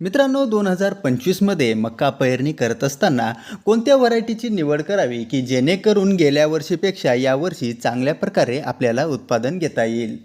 मित्रांनो दोन हजार पंचवीसमध्ये मक्का पेरणी करत असताना कोणत्या व्हरायटीची निवड करावी की जेणेकरून गेल्या वर्षीपेक्षा यावर्षी चांगल्या प्रकारे आपल्याला उत्पादन घेता येईल?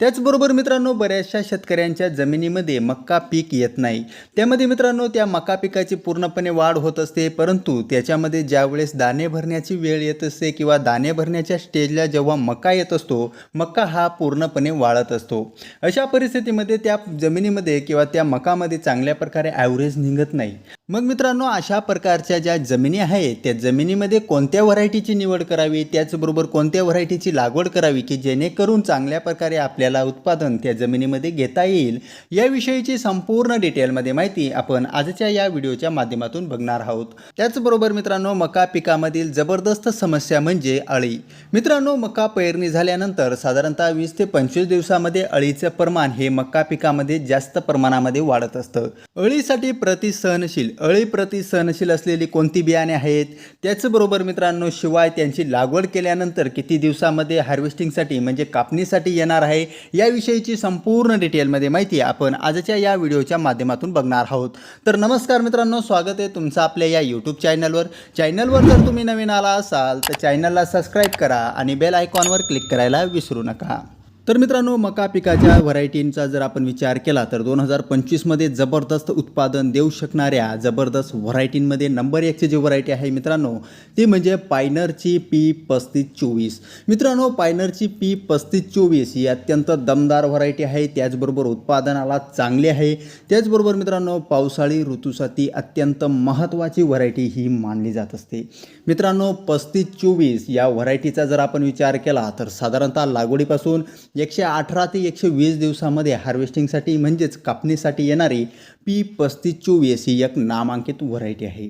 त्याचबरोबर मित्रांनो बऱ्याचशा शेतकऱ्यांच्या जमिनीमध्ये मक्का पीक येत नाही. त्यामध्ये मित्रांनो त्या मका पिकाची पूर्णपणे वाढ होत असते परंतु त्याच्यामध्ये ज्यावेळेस दाणे भरण्याची वेळ येत असते किंवा दाणे भरण्याच्या स्टेजला जेव्हा मका येत असतो मका हा पूर्णपणे वाळत असतो. अशा परिस्थितीमध्ये त्या जमिनीमध्ये किंवा त्या मकामध्ये चांगल्या प्रकारे ॲव्हरेज निघत नाही. मग मित्रांनो अशा प्रकारच्या ज्या जमिनी आहेत त्या जमिनीमध्ये कोणत्या व्हरायटीची निवड करावी? त्याचबरोबर कोणत्या व्हरायटीची लागवड करावी? की जेणेकरून चांगल्या प्रकारे आपल्याला उत्पादन त्या जमिनीमध्ये घेता येईल. याविषयीची संपूर्ण डिटेलमध्ये माहिती आपण आजच्या या व्हिडिओच्या माध्यमातून बघणार आहोत. त्याचबरोबर मित्रांनो मका पिकामधील जबरदस्त समस्या म्हणजे अळी. मित्रांनो मका पेरणी झाल्यानंतर साधारणतः वीस ते पंचवीस दिवसामध्ये अळीचं प्रमाण हे मका पिकामध्ये जास्त प्रमाणामध्ये वाढत असतं. अळीसाठी प्रतिसहनशील अळी प्रतिसहनशील असलेली कोणती बियाणे आहेत? त्याचबरोबर मित्रांनो शिवाय त्यांची लागवड केल्यानंतर किती दिवसामध्ये हार्वेस्टिंगसाठी म्हणजे कापणीसाठी येणार आहे. याविषयीची संपूर्ण डिटेलमध्ये माहिती आपण आजच्या या व्हिडिओच्या माध्यमातून बघणार आहोत. तर नमस्कार मित्रांनो स्वागत आहे तुमचं आपल्या या यूट्यूब चॅनलवर चॅनलवर जर तुम्ही नवीन आला असाल तर चॅनलला सबस्क्राईब करा आणि बेल आयकॉनवर क्लिक करायला विसरू नका. तर मित्रांनो मका पिकाच्या व्हरायटींचा जर आपण विचार केला तर दोन हजार पंचवीसमध्ये जबरदस्त उत्पादन देऊ शकणाऱ्या जबरदस्त व्हरायटींमध्ये नंबर एकची जी व्हरायटी आहे मित्रांनो ती म्हणजे पायनरची पी पस्तीस चोवीस. मित्रांनो पायनरची पी पस्तीस चोवीस ही अत्यंत दमदार व्हरायटी आहे त्याचबरोबर उत्पादनाला चांगली आहे. त्याचबरोबर मित्रांनो पावसाळी ऋतूसाठी अत्यंत महत्त्वाची व्हरायटी ही मानली जात असते. मित्रांनो पस्तीस चोवीस या व्हरायटीचा जर आपण विचार केला तर साधारणतः लागवडीपासून एकशे अठरा ते एकशे वीस दिवसामध्ये हार्वेस्टिंगसाठी म्हणजेच कापणीसाठी येणारी पी पस्तीस चोवीस ही एक नामांकित व्हरायटी आहे.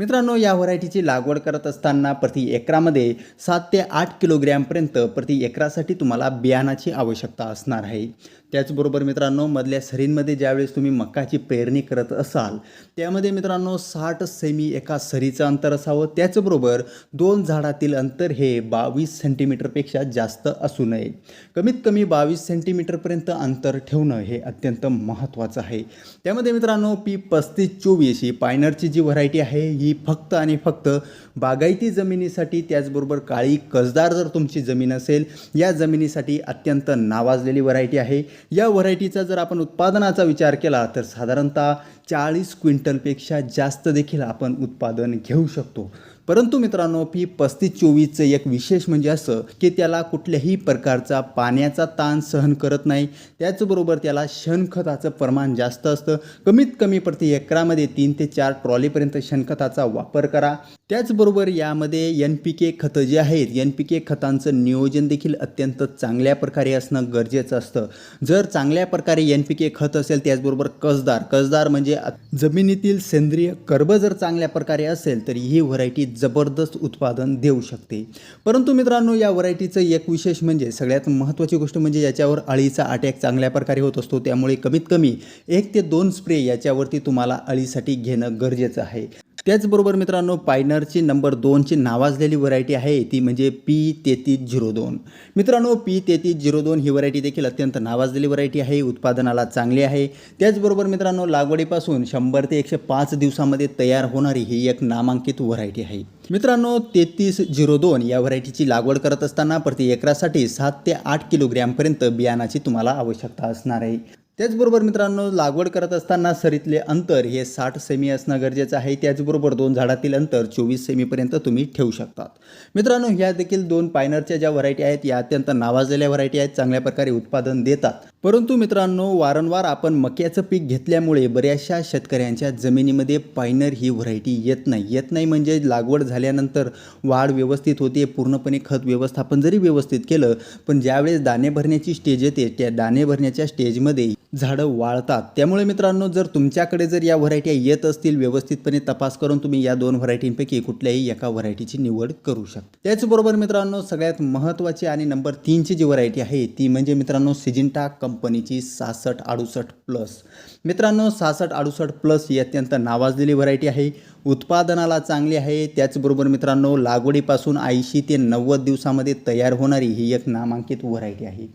मित्रांनो या व्हरायटीची लागवड करत असताना प्रति एकरामध्ये सात ते आठ किलोग्रॅमपर्यंत प्रति एकरासाठी तुम्हाला बियाणाची आवश्यकता असणार आहे. त्याचबरोबर मित्रांनो मधल्या सरींमध्ये ज्यावेळेस तुम्ही मकाची पेरणी करत असाल त्यामध्ये मित्रांनो साठ सेमी एका सरीचं अंतर असावं. त्याचबरोबर दोन झाडातील अंतर हे बावीस सेंटीमीटरपेक्षा जास्त असू नये. कमीत कमी बावीस सेंटीमीटरपर्यंत अंतर ठेवणं हे अत्यंत महत्त्वाचं आहे. त्यामध्ये मित्रांनो पी पस्तीस चोवीस ही पायनरची जी व्हरायटी आहे ही फक्त आणि फक्त बागायती जमिनीसाठी त्याचबरोबर काळी कसदार जर तुमची जमीन असेल या जमिनीसाठी अत्यंत नावाजलेली व्हरायटी आहे. या व्हरायटीचा जर आपण उत्पादनाचा विचार केला तर साधारणतः चाळीस क्विंटलपेक्षा जास्त देखील आपण उत्पादन घेऊ शकतो. परंतु मित्रांनो पी पस्तीस चोवीसचं एक विशेष म्हणजे असं की त्याला कुठल्याही प्रकारचा पाण्याचा ताण सहन करत नाही. त्याचबरोबर त्याला शेणखताचं प्रमाण जास्त असतं. कमीत कमी प्रति एकरामध्ये तीन ते चार ट्रॉलीपर्यंत शेणखताचा वापर करा. त्याचबरोबर यामध्ये एन पी के खतं जे आहेत एन पी के खतांचं नियोजन देखील अत्यंत चांगल्या प्रकारे असणं गरजेचं असतं. जर चांगल्या प्रकारे एन पी के खत असेल त्याचबरोबर कसदार कसदार म्हणजे जमिनीतील सेंद्रिय कर्ब जर चांगल्या प्रकारे असेल तर ही व्हरायटी जबरदस्त उत्पादन देऊ शकते. परंतु मित्रांनो या व्हरायटीचं एक विशेष म्हणजे सगळ्यात महत्त्वाची गोष्ट म्हणजे याच्यावर अळीचा अटॅक चांगल्या प्रकारे होत असतो. त्यामुळे कमीत कमी एक ते दोन स्प्रे याच्यावरती तुम्हाला अळीसाठी घेणं गरजेचं आहे. त्याचबरोबर मित्रांनो पायनरची नंबर दोनची नावाजलेली व्हरायटी आहे ती म्हणजे पी तेहतीस झिरो दोन. मित्रांनो पी तेहतीस झिरो दोन ही व्हरायटी देखील अत्यंत नावाजलेली व्हरायटी आहे उत्पादनाला चांगली आहे. त्याचबरोबर मित्रांनो लागवडीपासून शंभर ते एकशे पाच दिवसामध्ये तयार होणारी ही एक नामांकित व्हरायटी आहे. मित्रांनो तेहतीस झिरो दोन या व्हरायटीची लागवड करत असताना प्रति एकरासाठी सात ते आठ किलोग्रॅमपर्यंत बियाणाची तुम्हाला आवश्यकता असणार आहे. त्याचबरोबर मित्रांनो लागवड करत असताना सरीतले अंतर हे साठ सेमी असणं गरजेचं आहे. त्याचबरोबर दोन झाडातील अंतर चोवीस सेमीपर्यंत तुम्ही ठेवू शकतात. मित्रांनो ह्या देखील दोन पायनरच्या ज्या व्हरायटी आहेत या अत्यंत नावाजलेल्या व्हरायटी आहेत चांगल्या प्रकारे उत्पादन देतात. परंतु मित्रांनो वारंवार आपण मक्याचं पीक घेतल्यामुळे बऱ्याचशा शेतकऱ्यांच्या जमिनीमध्ये पायनर ही व्हरायटी येत नाही. येत नाही म्हणजे लागवड झाल्यानंतर वाढ व्यवस्थित होते पूर्णपणे खत व्यवस्थापन जरी व्यवस्थित केलं पण ज्यावेळेस दाणे भरण्याची स्टेज येते त्या दाणे भरण्याच्या स्टेजमध्ये झाडं वाळतात. त्यामुळे मित्रांनो जर तुमच्याकडे जर या व्हरायट्या येत असतील व्यवस्थितपणे तपास करून तुम्ही या दोन व्हरायटींपैकी कुठल्याही एका व्हरायटीची निवड करू शकता. त्याचबरोबर मित्रांनो सगळ्यात महत्त्वाची आणि नंबर तीनची जी व्हरायटी आहे ती म्हणजे मित्रांनो सिजिंटा कंपनीची सहासष्ट अडुसष्ट प्लस. मित्रांनो सहासष्ट अडुसष्ट प्लस ही अत्यंत नावाजलेली व्हरायटी आहे. उत्पादनाला चांगली आहे. त्याचबरोबर मित्रांनो लागवडीपासून ऐंशी ते नव्वद दिवसामध्ये तयार होणारी ही एक नामांकित व्हरायटी आहे.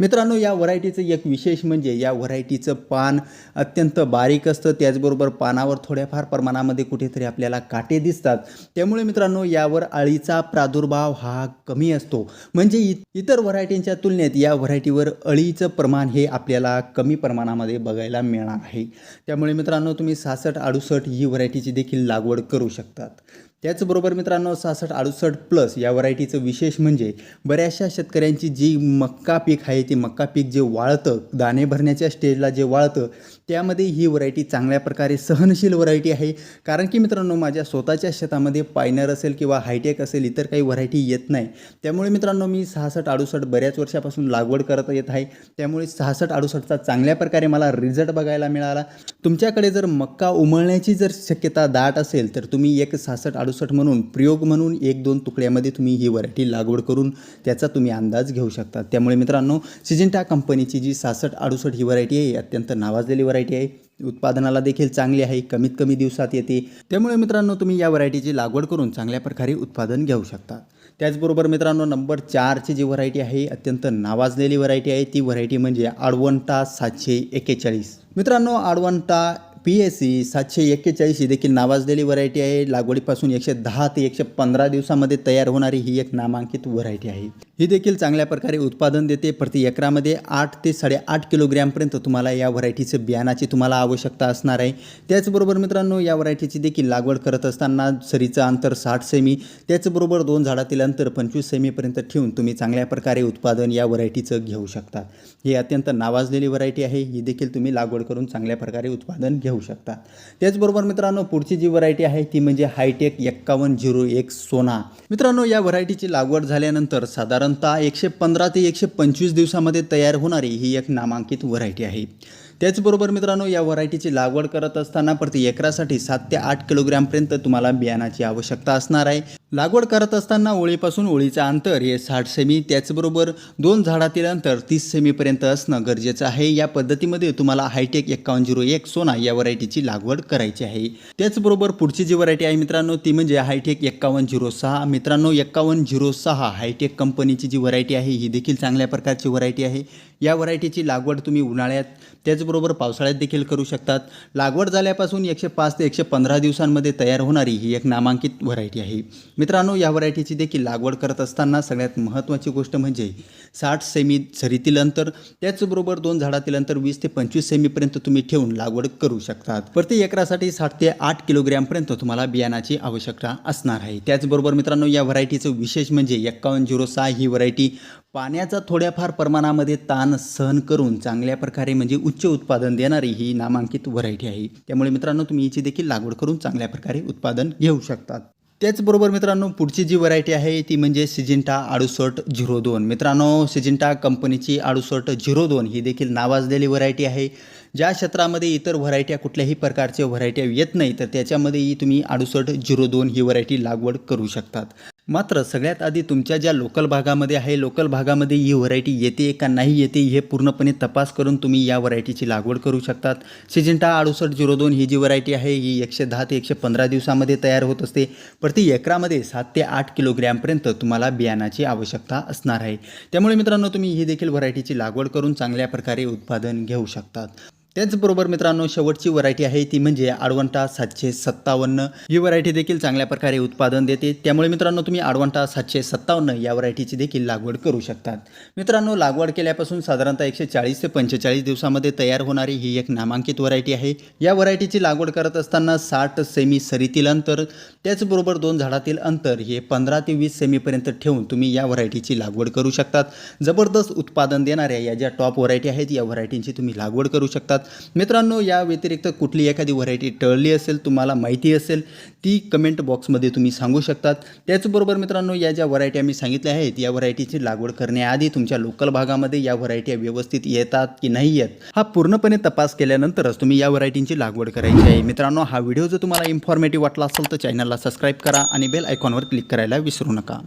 मित्रांनो या व्हरायटीचं एक विशेष म्हणजे या व्हरायटीचं पान अत्यंत बारीक असतं. त्याचबरोबर पानावर थोड्याफार प्रमाणामध्ये कुठेतरी आपल्याला काटे दिसतात. त्यामुळे मित्रांनो यावर अळीचा प्रादुर्भाव हा कमी असतो. म्हणजे इ इतर व्हरायटींच्या तुलनेत या व्हरायटीवर अळीचं प्रमाण हे आपल्याला कमी प्रमाणामध्ये बघायला मिळणार आहे. त्यामुळे मित्रांनो तुम्ही सहासष्ट अडुसष्ट ही व्हरायटीची देखील लागवड करू शकतात. त्याचबरोबर मित्रांनो सहासष्ट अडुसष्ट प्लस या व्हरायटीचं विशेष म्हणजे बऱ्याचशा शेतकऱ्यांची जी मक्का पीक आहे ती मक्का पीक जे वाळतं दाणे भरण्याच्या स्टेजला जे वाळतं त्यामध्ये ही व्हरायटी चांगल्या प्रकारे सहनशील व्हरायटी आहे. कारण की मित्रांनो माझ्या स्वतःच्या शेतामध्ये पायनर असेल किंवा हायटेक असेल इतर काही व्हरायटी येत नाही. त्यामुळे मित्रांनो मी सहासष्ट अडुसष्ट बऱ्याच वर्षापासून लागवड करत येत आहे. त्यामुळे सहासष्ट अडुसष्टचा चांगल्या प्रकारे मला रिझल्ट बघायला मिळाला. तुमच्याकडे जर मक्का उमळण्याची जर शक्यता दाट असेल तर तुम्ही एक सहासष्ट अडुसष्ट म्हणून प्रयोग म्हणून एक दोन तुकड्यामध्ये तुम्ही ही व्हरायटी लागवड करून त्याचा तुम्ही अंदाज घेऊ शकता. त्यामुळे मित्रांनो सिजेंटा कंपनीची जी सासष्ट अडुसष्ट ही व्हरायटी आहे अत्यंत नावाजलेली व्हरायटी आहे. उत्पादनाला देखील चांगली आहे कमीत कमी दिवसात येते. त्यामुळे मित्रांनो तुम्ही या व्हरायटीची लागवड करून चांगल्या प्रकारे उत्पादन घेऊ शकता. त्याचबरोबर मित्रांनो नंबर चारची जी व्हरायटी आहे अत्यंत नावाजलेली व्हरायटी आहे. ती व्हरायटी म्हणजे आडवंटा सातशे एक्केचाळीस मित्रांनो आडवंटा पी एस सी सातशे एक्केचाळीस ही देखील नावाजलेली व्हरायटी आहे. लागवडीपासून एकशे दहा ते एकशे पंधरा दिवसामध्ये तयार होणारी ही एक नामांकित व्हरायटी आहे. ही देखील चांगल्या प्रकारे उत्पादन देते. प्रति एकरामध्ये आठ ते साडेआठ किलोग्रॅमपर्यंत तुम्हाला या व्हरायटीचं बियाणाची तुम्हाला आवश्यकता असणार आहे. त्याचबरोबर मित्रांनो या व्हरायटीची देखील लागवड करत असताना सरीचं अंतर साठ सेमी त्याचबरोबर दोन झाडातील अंतर पंचवीस सेमीपर्यंत ठेवून तुम्ही चांगल्या प्रकारे उत्पादन या व्हरायटीचं घेऊ शकता. ही अत्यंत नावाजलेली व्हरायटी आहे. ही देखील तुम्ही लागवड करून चांगल्या प्रकारे उत्पादन घेऊ शकता. त्याचबरोबर मित्रांनो पुढची जी व्हरायटी आहे ती म्हणजे हायटेक एक्कावन्न झिरो एक सोना. मित्रांनो या व्हरायटीची लागवड झाल्यानंतर साधारण साधारणतः एकशे पंधरा ते एकशे पंचवीस दिवसामध्ये तयार होणारी ही एक नामांकित व्हरायटी आहे. त्याचबरोबर मित्रांनो या व्हरायटीची लागवड करत असताना प्रति एकरासाठी सात ते आठ किलोग्रॅमपर्यंत तुम्हाला बियाणाची आवश्यकता असणार आहे. लागवड करत असताना ओळीपासून ओळीचं अंतर हे साठ सेमी त्याचबरोबर दोन झाडातील अंतर तीस सेमीपर्यंत असणं गरजेचं आहे. या पद्धतीमध्ये तुम्हाला हायटेक एक्कावन्न झिरो एक सोना या व्हरायटीची लागवड करायची आहे. त्याचबरोबर पुढची जी व्हरायटी आहे मित्रांनो ती म्हणजे हायटेक एक्कावन्न झिरो सहा. मित्रांनो एक्कावन्न झिरो सहा हायटेक कंपनीची जी व्हरायटी आहे ही देखील चांगल्या प्रकारची व्हरायटी आहे. या व्हरायटीची लागवड तुम्ही उन्हाळ्यात त्याचबरोबर पावसाळ्यात देखील करू शकतात. लागवड झाल्यापासून एकशे पाच ते एकशे पंधरा दिवसांमध्ये तयार होणारी ही एक नामांकित व्हरायटी आहे. मित्रांनो या व्हरायटीची देखील लागवड करत असताना सगळ्यात महत्त्वाची गोष्ट म्हणजे साठ सेमी झरीतील अंतर त्याचबरोबर दोन झाडातील अंतर वीस ते पंचवीस सेमीपर्यंत तुम्ही ठेवून लागवड करू शकतात. प्रति एकरासाठी साठ ते आठ किलोग्रॅमपर्यंत तुम्हाला बियाणाची आवश्यकता असणार आहे. त्याचबरोबर मित्रांनो या व्हरायटीचं विशेष म्हणजे एक्कावन्न झिरो सहा ही व्हरायटी पाण्याचा थोड्याफार प्रमाणामध्ये ताण सहन करून चांगल्या प्रकारे म्हणजे उच्च उत्पादन देणारी ही नामांकित व्हरायटी आहे. त्यामुळे मित्रांनो तुम्ही हिची देखील लागवड करून चांगल्या प्रकारे उत्पादन घेऊ शकतात. त्याचबरोबर मित्रांनो पुढची जी व्हरायटी आहे ती म्हणजे सिजिंटा अडुसष्ट झिरो दोन. मित्रांनो सिजिंटा कंपनीची अडुसष्ट झिरो दोन ही देखील नावाजलेली व्हरायटी आहे. ज्या क्षेत्रामध्ये इतर व्हरायट्या कुठल्याही प्रकारच्या व्हरायट्या येत नाही तर त्याच्यामध्येही तुम्ही अडुसष्ट झिरो दोन ही व्हरायटी लागवड करू शकतात. मात्र सगळ्यात आधी तुमच्या ज्या लोकल भागामध्ये आहे लोकल भागामध्ये ही व्हरायटी येते का नाही येते हे पूर्णपणे तपास करून तुम्ही या व्हरायटीची लागवड करू शकतात. सिजिंटा अडुसष्ट झिरो दोन ही जी व्हरायटी आहे ही एकशे दहा ते एकशे पंधरा दिवसामध्ये तयार होत असते. प्रति एकरामध्ये सात ते आठ किलोग्रॅमपर्यंत तुम्हाला बियाणाची आवश्यकता असणार आहे. त्यामुळे मित्रांनो तुम्ही ही देखील व्हरायटीची लागवड करून चांगल्या प्रकारे उत्पादन घेऊ शकतात. त्याचबरोबर मित्रांनो शेवटची व्हरायटी आहे ती म्हणजे आडवंटा सातशे सत्तावन्न. ही व्हरायटी देखील चांगल्या प्रकारे उत्पादन देते. त्यामुळे मित्रांनो तुम्ही आडवंटा सातशे सत्तावन्न या व्हरायटीची देखील लागवड करू शकतात. मित्रांनो लागवड केल्यापासून साधारणतः एकशे चाळीस ते पंचेचाळीस दिवसामध्ये तयार होणारी ही एक नामांकित व्हरायटी आहे. या व्हरायटीची लागवड करत असताना साठ सेमी सरीतील अंतर त्याचबरोबर दोन झाडातील अंतर हे पंधरा ते वीस सेमीपर्यंत ठेवून तुम्ही या व्हरायटीची लागवड करू शकतात. जबरदस्त उत्पादन देणाऱ्या या ज्या टॉप व्हरायटी आहेत या व्हरायटींची तुम्ही लागवड करू शकतात. मित्रांनो या व्यतिरिक्त कुठली एखादी व्हरायटी टळली असेल तुम्हाला माहिती असेल ती कमेंट बॉक्समध्ये तुम्ही सांगू शकतात. त्याचबरोबर मित्रांनो या ज्या व्हरायटी आम्ही सांगितल्या आहेत या व्हरायटीची लागवड करण्याआधी तुमच्या लोकल भागामध्ये या व्हरायटी व्यवस्थित येतात की नाही येत हा पूर्णपणे तपास केल्यानंतरच तुम्ही या व्हरायटींची लागवड करायची आहे. मित्रांनो हा व्हिडिओ जर तुम्हाला इन्फॉर्मेटिव्ह वाटला असेल तर चॅनलला सबस्क्राईब करा आणि बेल आयकॉनवर क्लिक करायला विसरू नका.